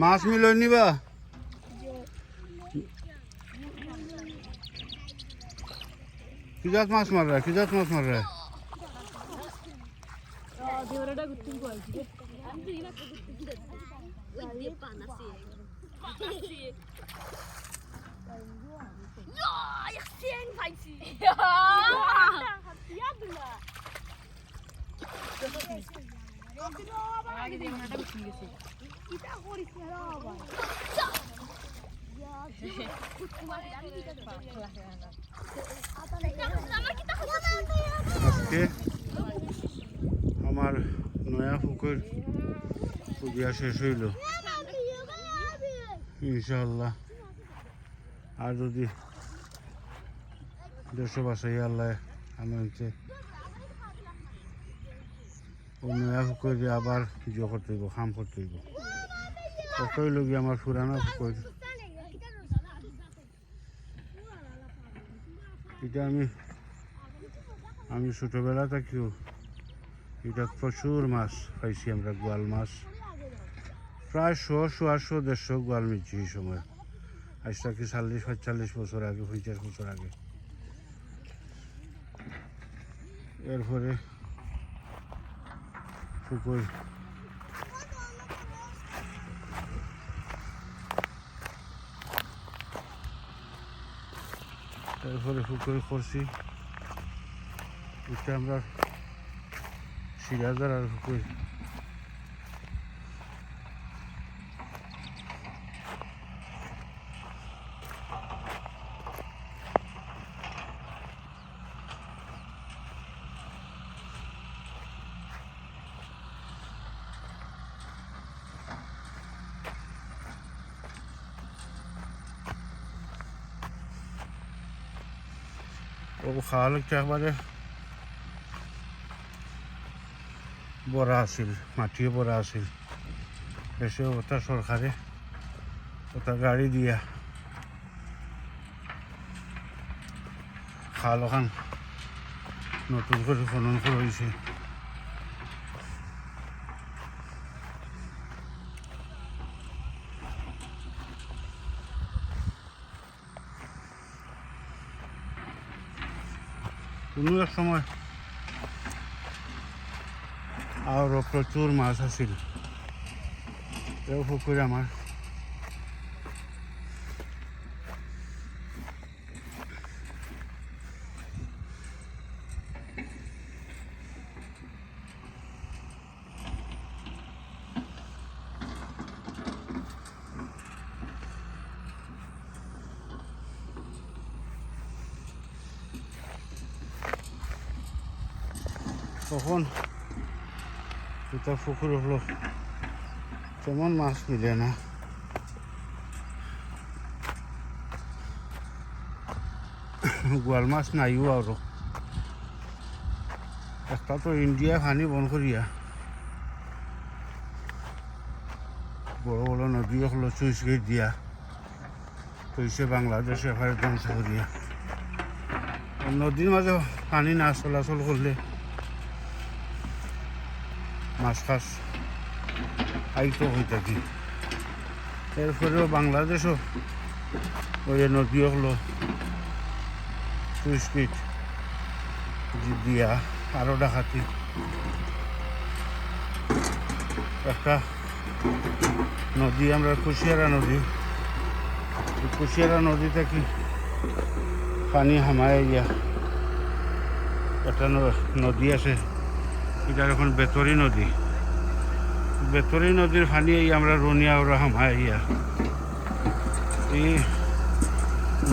মাছ মিলই নিবা কিজাত মাছ মাররা কিজাত মাছ মাররা আজকে আমার নয়া পুকুর পূজা শেষ হইল ইনশাল্লাহ আর যদি দেড়শো বাসাই আল্লাহ পুকুর দিয়ে আবার পুজো করতে হইব, খাম করতে হইব। কতই লগি আমার পুরানো পুকুর এটা আমি আমি ছোটোবেলা থেকেও, এটা প্রচুর মাছ পাইছি আমরা, গোয়াল মাছ। প্রায় শো সোয়াশো দেড়শো গোয়াল মিলছি এই সময়। আজ থেকে চল্লিশ, পঁয়তাল্লিশ বছর আগে পঞ্চাশ বছর আগে। এরপরে পুকুর। এরপরে পুকুর করছি। এটা আমরা সিরাজার আর পুকুর। ও খাওয়া একবারে বড়া আছিল মাটিও বড়া আছিল বেশি ওটা সরকারে ওটা গাড়ি দিয়া খাল ওখান নতুন করে খনন করা কোনো সময় আরও প্রচুর মাছ আছিল। এও পুকুরে আমার তখন এটা পুকুর হলো। তেমন মাছ মিলে না। গোয়াল মাছ নাইও আরও একটা তো ইন্ডিয়া পানি বন করিয়া বড় বড় নদী হলো চুইস গেট দিয়া। তৈছে বাংলাদেশে এফারে ধ্বংস করিয়া নদীর মাঝে পানি না চলাচল করলে মাছ আইতো হয়ে থাকি এরপরেও বাংলাদেশও ওই নদী হলো। গেট দিয়া আরও ডাকাতি। একটা নদী, আমরা কুশিয়ারা নদী। কুশিয়ারা নদী থেকে পানি হামায় গিয়া। একটা নদী আছে। এটা এখন বেতরি নদী। বেতরি নদীর পানি এই আমরা রনিয়া ওরা হামায় ইয়া। এই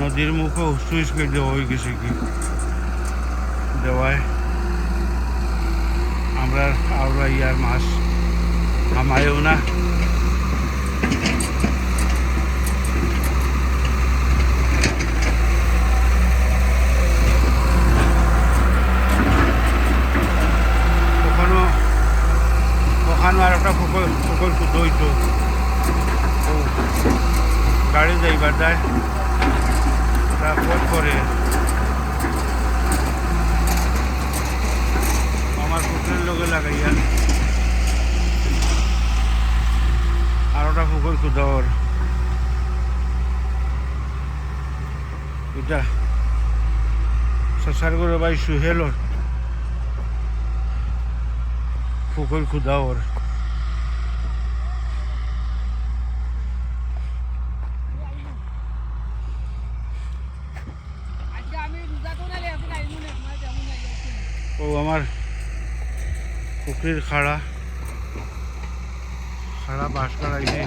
নদীর মুখে সুইচ করে দেওয়া হয়ে গেছে কি? দেওয়ায়। আমরা আওরা ইয়ার মাছ হামায়ও না। করছ দৈত গাড়ি যাইবার যায় তারপর পরে আমার পুকুরের লোকে লাগাইয়া আর ওটা পুকুর কুদর এটা সসারগুলো ভাই সুহেলর পুকুর খুদাওর পুকুরের খাড়া খাড়া বাঁশ কাড়াইছে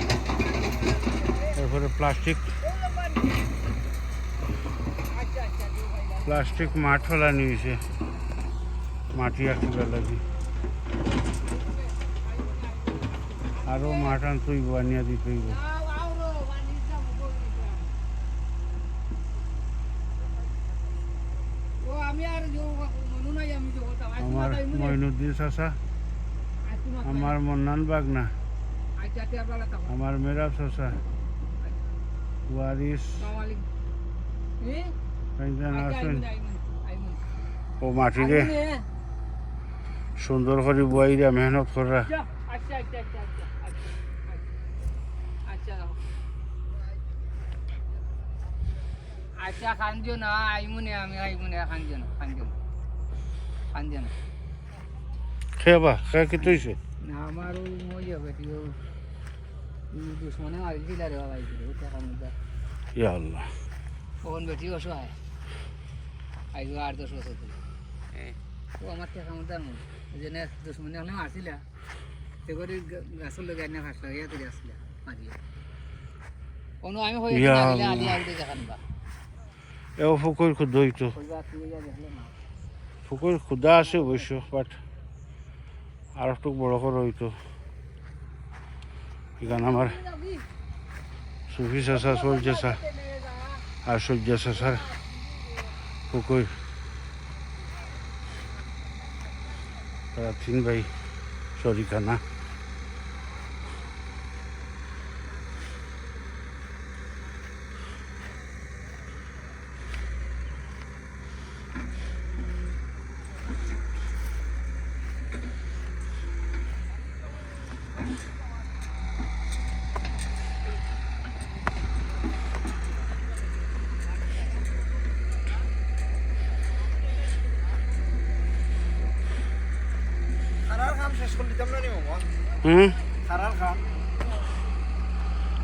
তারপরে প্লাস্টিক আচ্ছা আচ্ছা দিও ভাই প্লাস্টিক মাঠ ফেলা নিয়েছে মাটি আঁকিবার লাগি আরও মাঠ আনতইব আনিয়া দিতেইব আও আও রো বানি যাব ও আমি আর जो মনু নাই আমি जो কথা আজ আমার মইনুদ্দিন চাচা আমার মন্নান বাগনা। আমার মেরাব চাচা। ওয়ারিস। ও মাটিরে সুন্দর করে বুয়াইরা মেহনত করা। আচ্ছা না আইমু নে আমি আইমু নে, খানজো না খানজো না না। খেবা খে কি তৈছে না আমার ওই মজা বেটি ও দুশ্মনে মারিছিল রে বাবা এই ও টাকা মুদ্রা ইয়া আল্লাহ। ওখান বেটি অসহায়। আইজ আট দশ বছর ধরে। ও আমার টাকা মুদ্রা মন ওই দুশ্মনে হলে মারছিল সে করে গাছের লোক এনে ফাঁসলা ইয়া করে আসলে মারিয়ে কোনো আমি হয়ে আলি আলি দেখান বা এও ফুকুর খুদ হইতো তুই ফুকুর আছে অবশ্য বাট আর একটু বড় করে হইতো এখানে আমার সুফি চাষা সূর্য চাষা আর সূর্য চাষার পুকুর। তিন ভাই শরিকানা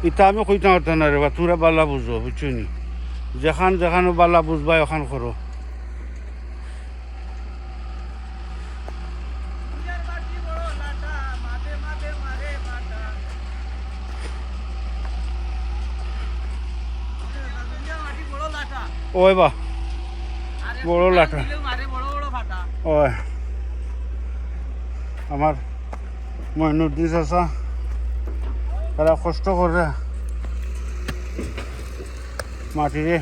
ইটা আমি কইতে পারতাম না রে বা তোরা বালা বুঝো বুঝছ নি? যেখান যেখানে বালা বুঝবা ওখান করো। ওই বা বড় লাটা। ওই। আমার মইনুদ্দিন চাষা তারা কষ্ট করে মাটিরে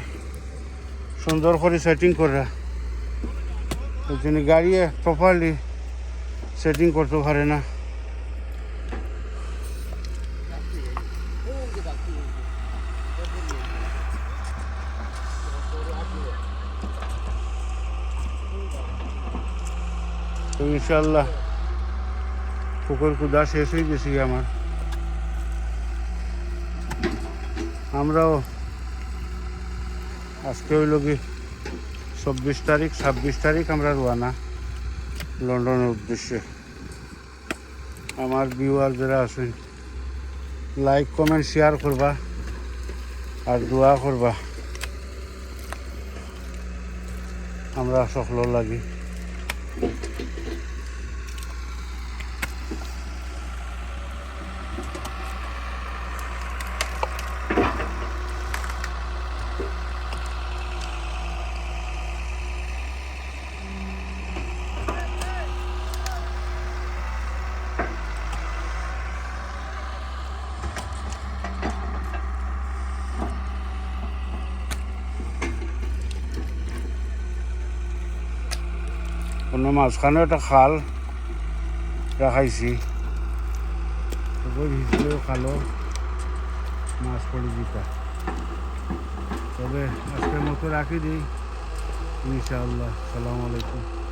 সুন্দর করে সেটিং করে তিনি গাড়িয়ে প্রপারলি সেটিং করতে পারে না। তো ইনশাল্লাহ পুকুর কুদা শেষ হয়ে গেছি আমার। আমরাও আজকে হইল কি চব্বিশ তারিখ, ছাব্বিশ তারিখ আমরা রোয়ানা, লন্ডনের উদ্দেশ্যে। আমার ভিউয়ার যারা আছেন লাইক কমেন্ট শেয়ার করবা আর দোয়া করবা। আমরা সকল লাগি। কোনো মাঝখানে একটা খাল রাখাইছি। খালো মাছ পড়ে দিতা তবে আজকের মতো রাখি দিই। ইনশাআল্লাহ, সালাম আলাইকুম।